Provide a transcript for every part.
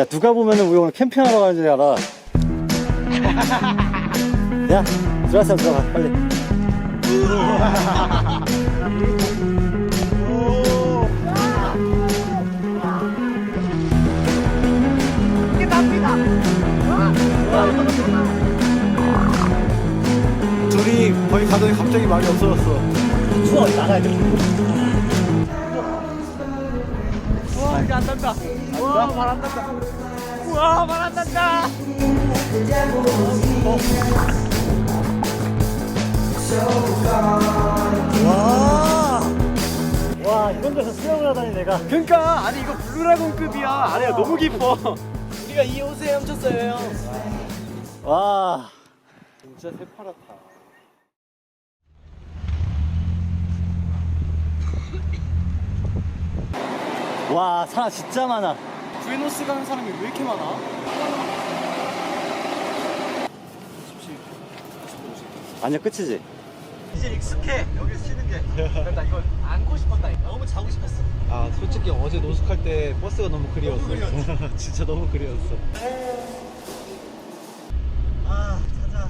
야 누가 보면은 우리 오늘 캠핑하러 가는 줄 알아. 야 들어왔어 들어가 빨리. 둘이 거의 가더니 갑자기 말이 없어졌어. 추워 나가야 돼 안 난다 와 말안 난다 와 말안 난다 와. 와, 이런 데서 수영을 하다니 내가. 그니까 아니 이거 블루라곤급이야 아니야 너무 깊어 우리가 이 옷에 훔쳤어요 와. 진짜 새파랗다. 와, 사람 진짜 많아. 부에노스 가는 사람이 왜 이렇게 많아? 아니야, 끝이지. 이제 익숙해 여기 쉬는 게 나 이거 안고 싶었다 너무 자고 싶었어 아 솔직히 어제 노숙할 때 버스가 너무 그리웠어. 진짜 너무 그리웠어. 아, 찾아.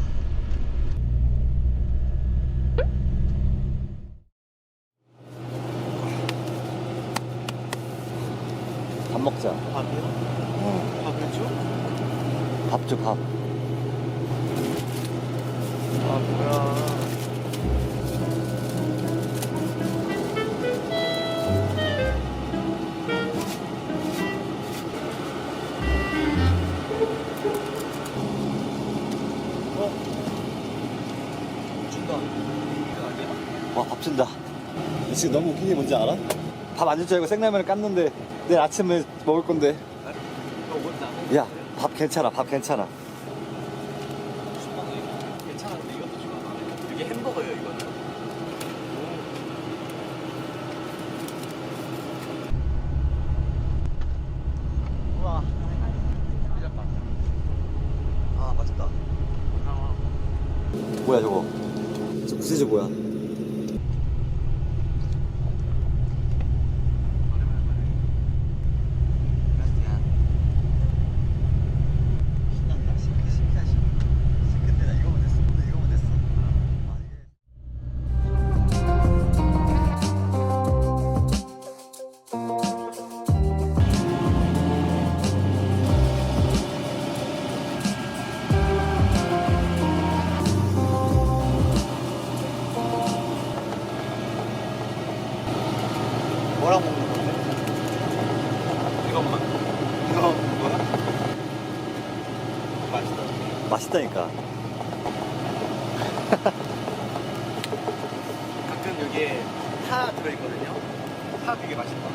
밥 먹자. 밥이요? 어, 밥을 줘? 밥 줘, 밥. 아 뭐야. 아니야? 와, 밥 준다. 지금 너무 웃긴 게 뭔지 알아? 밥 안 줄 줄 알고 생라면을 깠는데 내일 아침에 먹을 건데. 이거 야, 밥 괜찮아, 밥 괜찮아. 괜찮은데 이것도 좋아 이게 햄버거예요 이거는 우와 피자빵 아 맛있다 뭐야, 저거? 저 부세지 뭐야? 뭐랑 먹는 건데? 이것만 이거 뭐야? 맛있다. 맛있다니까. 가끔 여기에 파 들어있거든요 파 되게 맛있다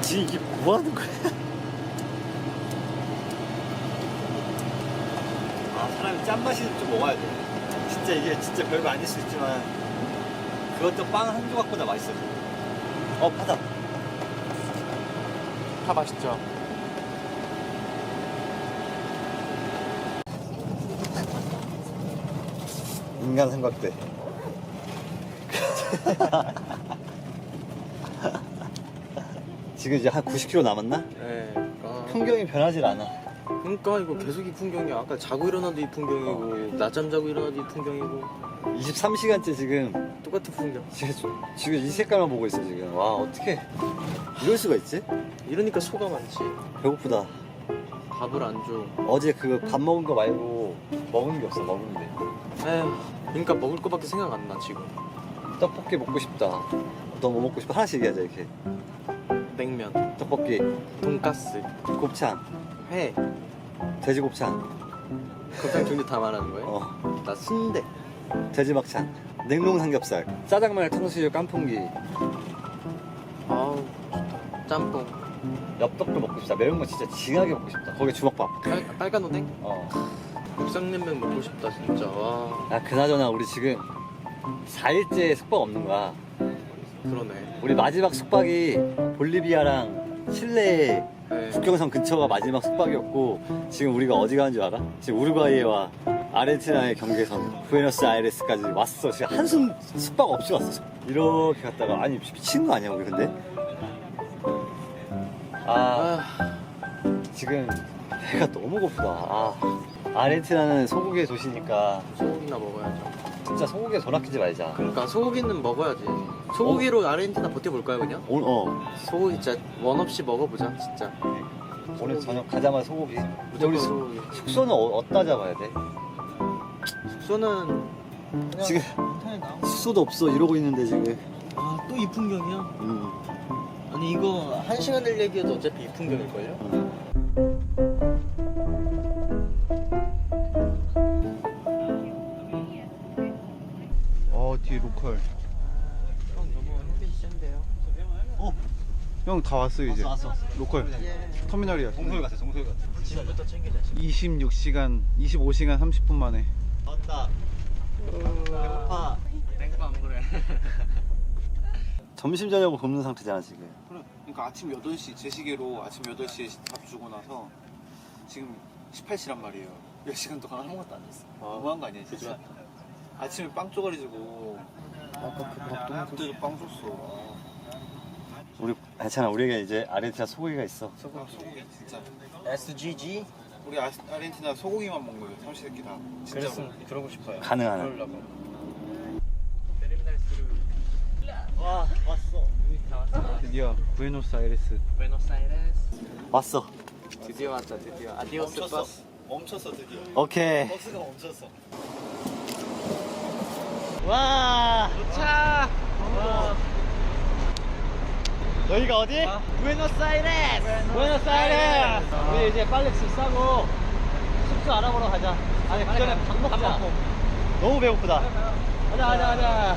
지금 이게 뭐 하는 거야? 아, 사람이 짠맛이 좀 먹어야 돼. 진짜 이게 진짜 별거 아닐 수 있지만, 그것도 빵 한 조각보다 맛있어. 어, 파다. 파 맛있죠 인간 삼각대. 지금 이제 한 90km 남았나? 네 아, 풍경이 변하질 않아. 그러니까 이거 계속 이 풍경이야 아까 자고 일어나도 이 풍경이고 낮잠 자고 일어나도 이 풍경이고 23시간째 지금, 똑같은 풍경. 지금, 지금 이 색깔만 보고 있어, 지금. 와, 어떻게 이럴 수가 있지? 이러니까 소가 많지. 배고프다. 밥을 안 줘. 어제 그 밥 먹은 거 말고 먹은 게 없어 먹은 게. 에휴 그러니까 먹을 거밖에 생각 안 나 지금. 떡볶이 먹고 싶다. 너 뭐 먹고 싶어? 하나씩 얘기하자 이렇게. 냉면. 떡볶이. 돈가스. 곱창. 회. 돼지 곱창. 곱창 종류 다 말하는 거예요? 어. 나 순대. 돼지 막창 냉동 삼겹살. 짜장면 탕수육 깐풍기. 아우 좋다. 짬뽕. 엽떡도 먹고 싶다. 매운 거 진짜 징하게 먹고 싶다. 거기 주먹밥. 빨, 빨간 오뎅? 어. 국산냉면 먹고 싶다 진짜. 와야 그나저나 우리 지금 4일째 숙박 없는 거야. 그러네. 우리 마지막 숙박이 볼리비아랑 칠레 네. 국경선 근처가 마지막 숙박이었고 지금 우리가 어디 가는 줄 알아? 지금 우루과이와 아르헨티나의 경계선 부에노스 아이레스까지 왔어 지금 한숨 숙박 없이 왔어 이렇게 갔다가 아니 미친 거 아니야 우리 근데? 아, 아, 지금 배가 너무 고프다. 아, 아르헨티나는 소고기의 도시니까 소고기나 먹어야죠. 진짜 소고기에 돈 아끼지 말자. 그러니까 소고기는 먹어야지. 소고기로 아르헨티나 버텨볼까요 그냥? 오늘 어 소고기 진짜 원 없이 먹어보자 진짜. 오늘 저녁 가자마자 소고기. 근데 무조건 우리 숙- 소고기. 숙소는 어, 어디다 잡아야 돼? 숙소는 지금 숙소도 없어 이러고 있는데 지금. 아또 이 풍경이야? 음. 아니 이거 한 시간 될 얘기여도 어차피 이 풍경일걸요? 어 뒤에 로컬 형 너무 햇빛이 센데요? 형 다 왔어 이제 왔어 왔어. 로컬 터미널이야 동솔 같아 동솔 같아. 지금부터 챙기자 지금. 26시간 25시간 30분 만에 맞다. 배고파. 땡파 안 그래. 점심 저녁을 굶는 상태잖아 지금. 그러니까 아침 8시 제 시계로 아침 8시에 밥 주고 나서 지금 18시란 말이에요. 10시간 동안 아무것도 안 했어. 너무한 거 아니야 진짜? 아침에 빵 쪼가리 주고. 아까 그 밥도 그때도 빵 줬어. 우리 괜찮아. 우리에게 이제 아르헨티나 소고기가 있어. 소고기 소고기 진짜. SGG? 우리 아, 아르헨티나 소고기만 먹는 거예요 삼시세끼 다. 진짜 그랬으면 그러고 싶어요. 가능한. 그러려고. 와 왔어. 드디어 부에노스아이레스. 부에노스아이레스. 왔어. 드디어 왔다 드디어. 아디오스 버스. 멈췄어 드디어. 오케이. 버스가 멈췄어. 와. 차 여기가 어디? 부에노스아이레스 부에노스아이레스. 우리 이제 빨리 집 싸고 숙소 알아보러 가자. 아니 그 전에 밥 먹자. 너무 배고프다. 가자 가자 가자.